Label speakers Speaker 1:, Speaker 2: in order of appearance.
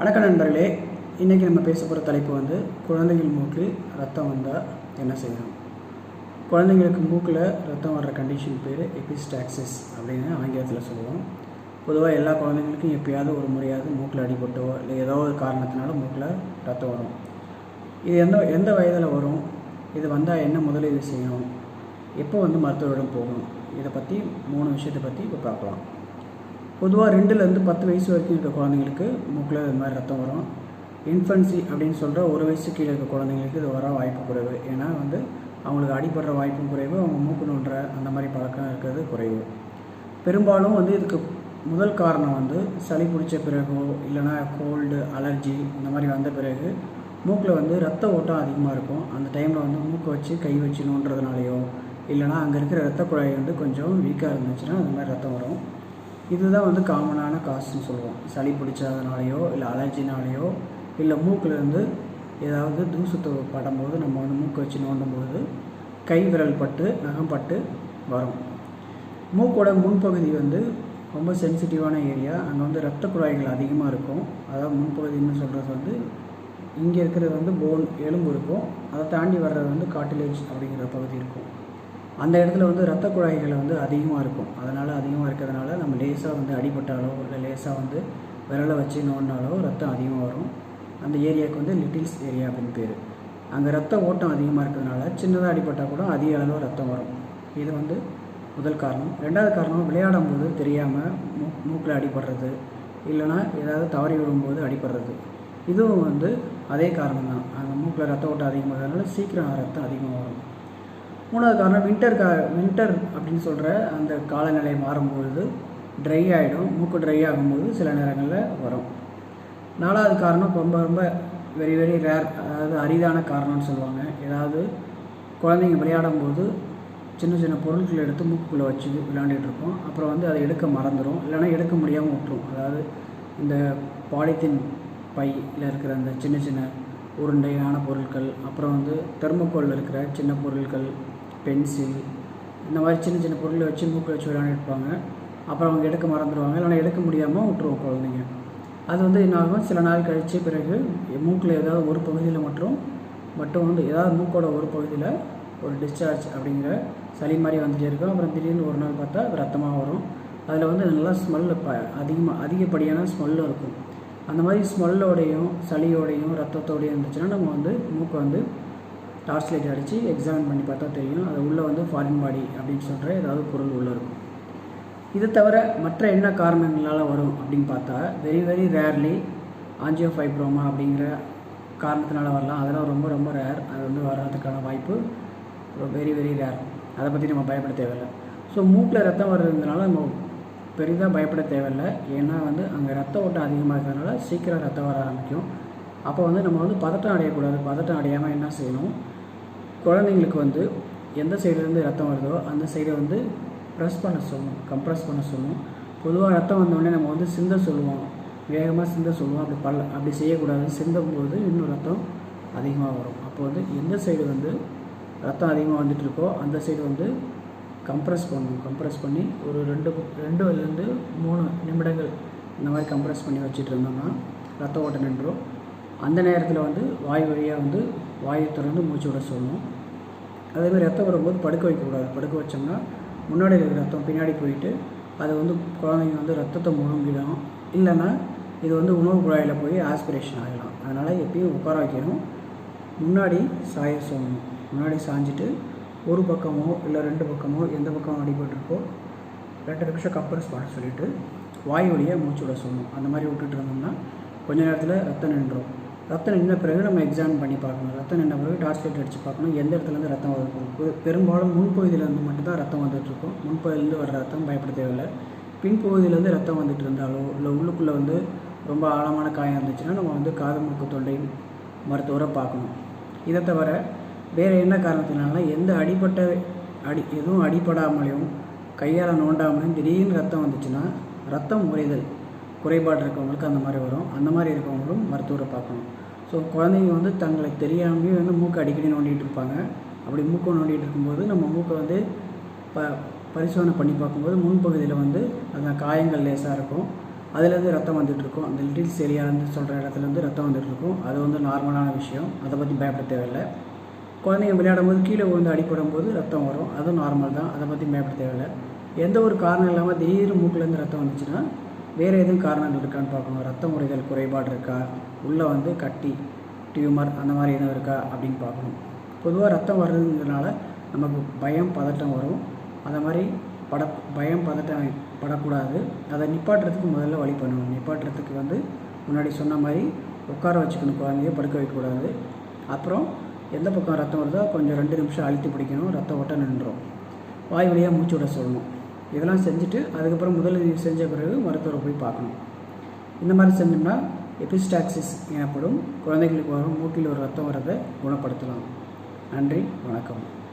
Speaker 1: வணக்க நண்பர்களே. இன்றைக்கி நம்ம பேச போகிற தலைப்பு வந்து குழந்தைகள் மூக்கில் ரத்தம் வந்தால் என்ன செய்யணும்? குழந்தைங்களுக்கு மூக்கில் ரத்தம் வர்ற கண்டிஷன் பேர் எபிஸ்டாக்சிஸ் அப்படின்னு ஆங்கிலத்தில் சொல்லுவோம். பொதுவாக எல்லா குழந்தைங்களுக்கும் எப்பயாவது ஒரு முறையாவது மூக்கில் அடிபட்டோ இல்லை ஏதோ ஒரு காரணத்தினால மூக்கில் ரத்தம் வரும். இது எந்த எந்த வயதில் வரும்? இது வந்தால் என்ன முதலீடு செய்யணும்? எப்போ வந்து மருத்துவரிடம் போகணும்? இதை பற்றி மூணு விஷயத்தை பற்றி இப்போ பார்க்கலாம். பொதுவாக ரெண்டுலேருந்து பத்து வயசு வரைக்கும் இருக்க குழந்தைங்களுக்கு மூக்கில் இது மாதிரி ரத்தம் வரும். இன்ஃபன்சி அப்படின்னு சொல்கிற ஒரு வயசு கீழே இருக்க குழந்தைங்களுக்கு இது வர வாய்ப்பு குறைவு. ஏன்னா வந்து அவங்களுக்கு அடிபடுற வாய்ப்பும் குறைவு அவங்க மூக்கு நோண்டுற அந்த மாதிரி பழக்கம் இருக்கிறது குறைவு. பெரும்பாலும் வந்து இதுக்கு முதல் காரணம் வந்து சளி பிடிச்ச பிறகோ இல்லைனா கோல்டு அலர்ஜி இந்த மாதிரி வந்த பிறகு மூக்கில் வந்து ரத்த ஓட்டம் அதிகமாக இருக்கும். அந்த டைமில் வந்து மூக்கை வச்சு கை வச்சு நோண்டுறதுனாலையோ இல்லைனா அங்கே இருக்கிற ரத்த குழாய் வந்து கொஞ்சம் வீக்காக இருந்துச்சுன்னா அந்த மாதிரி ரத்தம் வரும். இதுதான் வந்து காமனான காசுன்னு சொல்லுவோம். சளி பிடிச்சதுனாலையோ இல்லை அலர்ஜினாலேயோ இல்லை மூக்கிலேருந்து ஏதாவது தூசத்து படும்போது நம்ம வந்து மூக்கு வச்சு நோண்டும்போது கை விரல் பட்டு நகம்பட்டு வரும். மூக்கோட முன்பகுதி வந்து ரொம்ப சென்சிட்டிவான ஏரியா. அங்கே வந்து ரத்த குழாய்கள் அதிகமாக இருக்கும். அதாவது முன்பகுதின்னு சொல்கிறது வந்து இங்கே இருக்கிறது வந்து போன் எலும்பு இருக்கும். அதை தாண்டி வர்றது வந்து காட்டிலேஜ் அப்படிங்கிற பகுதி இருக்கும். அந்த இடத்துல வந்து ரத்த குழாய்கள் வந்து அதிகமாக இருக்கும். அதனால் அதிகமாக இருக்கிறதுனால நம்ம லேசாக வந்து அடிபட்டாலோ இல்லை லேசாக வந்து விரலை வச்சு நோண்டினாலோ ரத்தம் அதிகமாக வரும். அந்த ஏரியாவுக்கு வந்து லிட்டில்ஸ் ஏரியா அப்படின்னு பேர். அங்கே ரத்த ஓட்டம் அதிகமாக இருக்கிறதுனால சின்னதாக அடிபட்டால் கூட அதிக அளவு ரத்தம் வரும். இது வந்து முதல் காரணம். ரெண்டாவது காரணம் விளையாடும் போது தெரியாமல் மூ மூக்கில் அடிபடுறது இல்லைனா ஏதாவது தவறி விடும்போது அடிபடுறது. இதுவும் வந்து அதே காரணம் தான் அந்த மூக்கில் ரத்த ஓட்டம் அதிகமாகிறதுனால சீக்கிரம் ரத்தம் அதிகமாக வரும். மூணாவது காரணம் வின்டர் கா வின்டர் அப்படின்னு சொல்கிற அந்த காலநிலை மாறும்பொழுது ட்ரை ஆகிடும் மூக்கு ட்ரை ஆகும்போது சில நேரங்களில் வரும். நாலாவது காரணம் ரொம்ப ரொம்ப வெரி வெரி ரேர் அதாவது அரிதான காரணம்னு சொல்லுவாங்க. ஏதாவது குழந்தைங்க விளையாடும் போது சின்ன சின்ன பொருட்கள் எடுத்து மூக்குக்குள்ளே வச்சு விளையாண்டுட்டு இருப்போம். அப்புறம் வந்து அதை எடுக்க மறந்துடும் இல்லைனா எடுக்க முடியாமல் விட்டுரும். அதாவது இந்த பாலித்தீன் பையில் இருக்கிற அந்த சின்ன சின்ன உருண்டையான பொருட்கள் அப்புறம் வந்து தெர்மோக்கோலில் இருக்கிற சின்ன பொருட்கள் பென்சில் இந்த மாதிரி சின்ன சின்ன பொருளை வச்சு மூக்கில் வச்சு விளையாண்டுருப்பாங்க. அப்புறம் அவங்க எடுக்க மறந்துடுவாங்க. இல்லைனா எடுக்க முடியாமல் விட்டுருவோம் குழந்தைங்க. அது வந்து என்ன ஆகும்? சில நாள் கழித்து பிறகு மூக்கில் ஏதாவது ஒரு பகுதியில் மட்டும் மட்டும் வந்து ஏதாவது மூக்கோட ஒரு பகுதியில் ஒரு டிஸ்சார்ஜ் அப்படிங்கிற சளி மாதிரி வந்துட்டே இருக்கும். அப்புறம் திடீர்னு ஒரு நாள் பார்த்தா ரத்தமாக வரும். அதில் வந்து நல்லா ஸ்மெல்லு ப அதிகமாக அதிகப்படியான ஸ்மெல்லும் இருக்கும். அந்த மாதிரி ஸ்மெல்லோடையும் சளியோடையும் ரத்தத்தோடையும் இருந்துச்சுன்னா நம்ம வந்து மூக்கை வந்து டார்ச் லைட் அடித்து எக்ஸாமின் பண்ணி பார்த்தா தெரியும். அது உள்ளே வந்து ஃபாரின் பாடி அப்படின்னு சொல்கிற ஏதாவது பொருள் உள்ளே இருக்கும். இது தவிர மற்ற என்ன காரணங்களால் வரும் அப்படின்னு பார்த்தா very very rarely angiofibroma அப்படிங்கிற காரணத்தினால வரலாம். அதெல்லாம் ரொம்ப ரொம்ப ரேர் அது வந்து வர்றதுக்கான வாய்ப்பு வெரி வெரி ரேர் அதை பற்றி நம்ம பயப்பட தேவையில்லை. ஸோ மூக்கில் ரத்தம் வர்றதுனால நம்ம பெரிதாக பயப்பட தேவையில்லை. ஏன்னா வந்து அங்கே ரத்த ஓட்டம் அதிகமாக இருக்கிறதுனால சீக்கிரம் ரத்தம் வர ஆரம்பிக்கும். அப்போ வந்து நம்ம வந்து பதட்டம் அடையக்கூடாது. பதட்டம் அடையாமல் என்ன செய்யணும்? குழந்தைங்களுக்கு வந்து எந்த சைடுலேருந்து ரத்தம் வருதோ அந்த சைடை வந்து ப்ரெஸ் பண்ண சொல்லணும் கம்ப்ரெஸ் பண்ண சொல்லணும். பொதுவாக ரத்தம் வந்தோடனே நம்ம வந்து சிந்த சொல்லுவோம். வேகமாக சிந்த சொல்லுவோம். அப்படி பல்ல அப்படி செய்யக்கூடாது. சிந்தும் போது இன்னும் ரத்தம் அதிகமாக வரும். அப்போ வந்து எந்த சைடு வந்து ரத்தம் அதிகமாக வந்துட்டுருக்கோ அந்த சைடு வந்து கம்ப்ரெஸ் பண்ணணும். கம்ப்ரெஸ் பண்ணி ஒரு ரெண்டு ரெண்டுலேருந்து மூணு நிமிடங்கள் இந்த மாதிரி கம்ப்ரெஸ் பண்ணி வச்சுட்டு இருந்தோம்னா ரத்த ஓட்டம் நின்றும். அந்த நேரத்தில் வந்து வாய் வழியாக வந்து வாயை திறந்து மூச்சு விட சொல்லணும் அதேமாதிரி ரத்தம் வரும்போது படுக்க வைக்கக்கூடாது படுக்க வச்சோம்னா முன்னாடி இருக்கிற ரத்தம் பின்னாடி போயிட்டு அது வந்து குழந்தைங்க வந்து ரத்தத்தை முழுங்கிடும். இல்லைன்னா இது வந்து உணவு குழாயில் போய் ஆஸ்பிரேஷன் ஆகிடும் அதனால் எப்பயும் உட்கார வைக்கணும். முன்னாடி சாய சொல்லணும். முன்னாடி சாஞ்சிட்டு ஒரு பக்கமோ இல்லை ரெண்டு பக்கமோ எந்த பக்கம் அடிபட்டிருக்கோ ரெண்டு நிமிஷம் கம்ப்ரஸ் பண்ண சொல்லிவிட்டு வாய் வழியாக மூச்சு விட சொல்லணும். அந்த மாதிரி விட்டுட்டு இருந்தோம்னா கொஞ்ச நேரத்தில் ரத்தம் நின்றுடும் ரத்தம் நின்ற பிறகு நம்ம எக்ஸாமின் பண்ணி பார்க்கணும். ரத்தம் நின்ன பிறகு டார்ச் லைட் அடித்து பார்க்கணும். எந்த இடத்துலேருந்து ரத்தம் வருது பெரும்பாலும் முன்பகுதியிலேருந்து மட்டும்தான் ரத்தம் வந்துட்டுருக்கும் முன்பகுதியிலேருந்து வர ரத்தம் பயப்பட தேவையில்லை பின்பகுதியிலேருந்து ரத்தம் வந்துட்டு இருந்தாலோ இல்லை உள்ளுக்குள்ளே வந்து ரொம்ப ஆழமான காயம் இருந்துச்சுன்னா நம்ம வந்து காது மூக்கு தொண்டை மருத்துவரை பார்க்கணும். இதை தவிர வேறு என்ன காரணத்தினால எந்த அடிப்பட்ட அடி எதுவும் அடிபடாமலையும் கையால் நோண்டாமலையும் திடீர்னு ரத்தம் வந்துச்சுன்னா ரத்தம் உறைதல் குறைபாடு இருக்கவங்களுக்கு அந்த மாதிரி வரும். அந்த மாதிரி இருக்கவங்களும் மருத்துவரை பார்க்கணும். ஸோ குழந்தைங்க வந்து தங்களை தெரியாமே வந்து மூக்கை அடிக்கடி நோண்டிகிட்டு இருப்பாங்க. அப்படி மூக்கை நோண்டிகிட்டு இருக்கும்போது நம்ம மூக்கை வந்து ப பரிசோதனை பண்ணி பார்க்கும்போது முன்பகுதியில் வந்து அந்த காயங்கள் லேசாக இருக்கும். அதுலேருந்து ரத்தம் வந்துட்டுருக்கும் அந்த லிட்டில் சரியானு சொல்கிற இடத்துலேருந்து ரத்தம் வந்துட்டுருக்கும் அது வந்து நார்மலான விஷயம். அதை பற்றி பயப்பட தேவையில்லை. குழந்தைங்க விளையாடும் போது கீழே விழுந்து அடிப்படும் போது ரத்தம் வரும். அதுவும் நார்மல் தான். அதை பற்றி பயப்பட தேவையில்லை. எந்த ஒரு காரணம் இல்லாமல் திடீர்னு மூக்கிலேருந்து ரத்தம் வந்துச்சுன்னா வேறு எதுவும் காரணங்கள் இருக்கான்னு பார்க்கணும். ரத்த முறைகள் குறைபாடு இருக்கா? உள்ளே வந்து கட்டி டியூமர் அந்த மாதிரி எதுவும் இருக்கா அப்படின்னு பார்க்கணும். பொதுவாக ரத்தம் வர்றதுனால நமக்கு பயம் பதட்டம் வரும். அந்த மாதிரி பட பயம் பதட்டம் படக்கூடாது. அதை நிப்பாட்டுறதுக்கு முதல்ல வழி பண்ணணும். நிப்பாட்டுறதுக்கு வந்து முன்னாடி சொன்ன மாதிரி உட்கார வச்சுக்கணும். குழந்தைய படுக்க வைக்கக்கூடாது. அப்புறம் எந்த பக்கம் ரத்தம் வருதோ கொஞ்சம் ரெண்டு நிமிஷம் அழுத்தி பிடிக்கணும். ரத்தம் ஓட்ட நின்றுடும் வாய் வழியாக மூச்சு விட சொல்லணும். இதெல்லாம் செஞ்சுட்டு அதுக்கப்புறம் முதலுதவி செஞ்ச பிறகு மருத்துவரை போய் பார்க்கணும். இந்த மாதிரி செஞ்சோம்னா எபிஸ்டாக்சிஸ் எனப்படும். குழந்தைகளுக்கு வரும் மூக்கில் ஒரு ரத்தம் வரதை குணப்படுத்தலாம். நன்றி வணக்கம்.